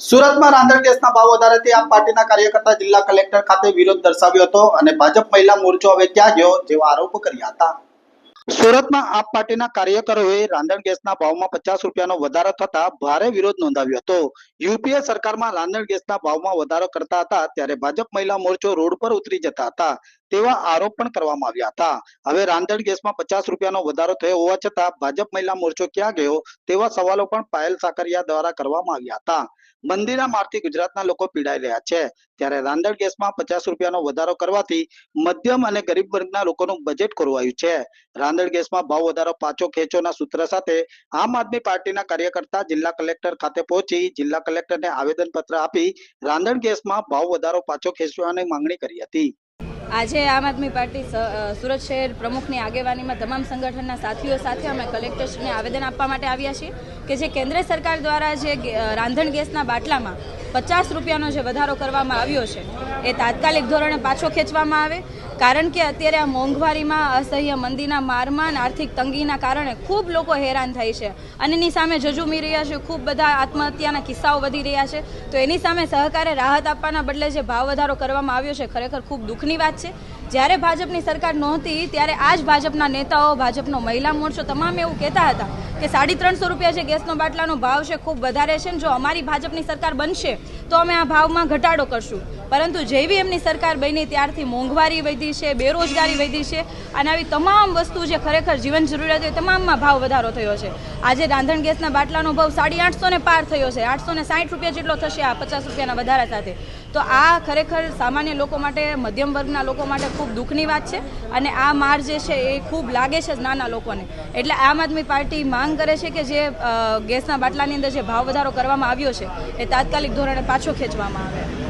સુરતમાં રાંધણ ગેસના ભાવ વધારાથી આપ પાર્ટીના કાર્યકર્તા જિલ્લા કલેક્ટર ખાતે વિરોધ દર્શાવ્યો હતો અને ભાજપ મહિલા મોરચો હવે ક્યાં ગયો જેવા આરોપો કર્યા હતા. સુરતમાં આપ પાર્ટીના કાર્યકરોએ રાંધણ ગેસના ભાવમાં પચાસ રૂપિયાનો વધારો થતા ભારે વિરોધ નોંધાવ્યો હતો. યુપીએ સરકારમાં રાંધણ ગેસના ભાવમાં વધારો કરતા હતા ત્યારે ભાજપ મહિલા મોરચો રોડ પર ઉતરી જતા હતા તેવા આરોપ પણ કરવામાં આવ્યા હતા. હવે રાંધણ ગેસમાં પચાસ રૂપિયાનો વધારો થયો હોવા છતાં ભાજપ મહિલા મોરચો ક્યાં ગયો તેવા સવાલો પણ પાયલ સાકરિયા દ્વારા કરવામાં આવ્યા હતા. મંદીના મારથી ગુજરાતના લોકો પીડાઈ રહ્યા છે. ત્યારે રાંધણ ગેસમાં પચાસ રૂપિયાનો વધારો કરવાથી મધ્યમ અને ગરીબ વર્ગના લોકોનું બજેટ ખોરવાયું છે. રાંધણ ગેસમાં ભાવ વધારો પાછો ખેંચોના સૂત્ર સાથે આમ આદમી પાર્ટીના કાર્યકર્તા જિલ્લા કલેક્ટર ખાતે પહોંચી જિલ્લા કલેક્ટરને આવેદન પત્ર આપી રાંધણ ગેસમાં ભાવ વધારો પાછો ખેંચવાની માંગણી કરી હતી. આજે આમ આદમી પાર્ટી સુરત શહેર પ્રમુખની આગેવાનીમાં તમામ સંગઠનના સાથીઓ સાથે અમે કલેક્ટરશ્રીને આવેદન આપવા માટે આવ્યા છીએ કે જે કેન્દ્ર સરકાર દ્વારા જે રાંધણ ગેસના બાટલામાં પચાસ રૂપિયાનો જે વધારો કરવામાં આવ્યો છે, એ તાત્કાલિક ધોરણે પાછો ખેંચવામાં આવે. કારણ કે અત્યારે આ મોંઘવારીમાં, અસહ્ય મંદીના મારમાં આર્થિક તંગીના કારણે ખૂબ લોકો હેરાન થાય છે. અને એની સામે જજુમી રહ્યા છે, ખૂબ બધા આત્મહત્યાના કિસ્સાઓ વધી રહ્યા છે. તો એની સામે સહકારે રાહત આપવાના બદલે જે ભાવ વધારો કરવામાં આવ્યો છે, ખરેખર ખૂબ દુઃખની વાત છે. જ્યારે ભાજપની સરકાર નહોતી, ત્યારે આ જ ભાજપના નેતાઓ, ભાજપનો મહિલા મોરચો તમામ એવું કહેતા હતા કે સાડી ત્રણસો રૂપિયા જે ગેસનો બાટલાનો ભાવ છે, ખૂબ વધારે છે જો અમારી ભાજપની સરકાર બનશે, તો અમે આ ભાવમાં ઘટાડો કરશું. પરંતુ જેવી એમની સરકાર બની ત્યારથી મોંઘવારી વધી છે, બેરોજગારી વધી છે અને આવી તમામ વસ્તુ જે ખરેખર જીવન જરૂરિયાત હોય, તમામમાં ભાવ વધારો થયો છે. આજે રાંધણ ગેસના બાટલાનો ભાવ સાડી આઠસો ને પાર થયો છે. આઠસો ને સાઠ રૂપિયા જેટલો થશે આ પચાસ રૂપિયાના વધારા સાથે. તો આ ખરેખર સામાન્ય લોકો માટે, મધ્યમ વર્ગના લોકો માટે ખૂબ દુઃખની વાત છે અને આ માર જે છે એ ખૂબ લાગે છે નાના લોકોને. એટલે આમ આદમી પાર્ટી માંગ કરે છે કે જે ગેસના બાટલાની અંદર જે ભાવ વધારો કરવામાં આવ્યો છે, એ તાત્કાલિક ધોરણે પાછો ખેંચવામાં આવે.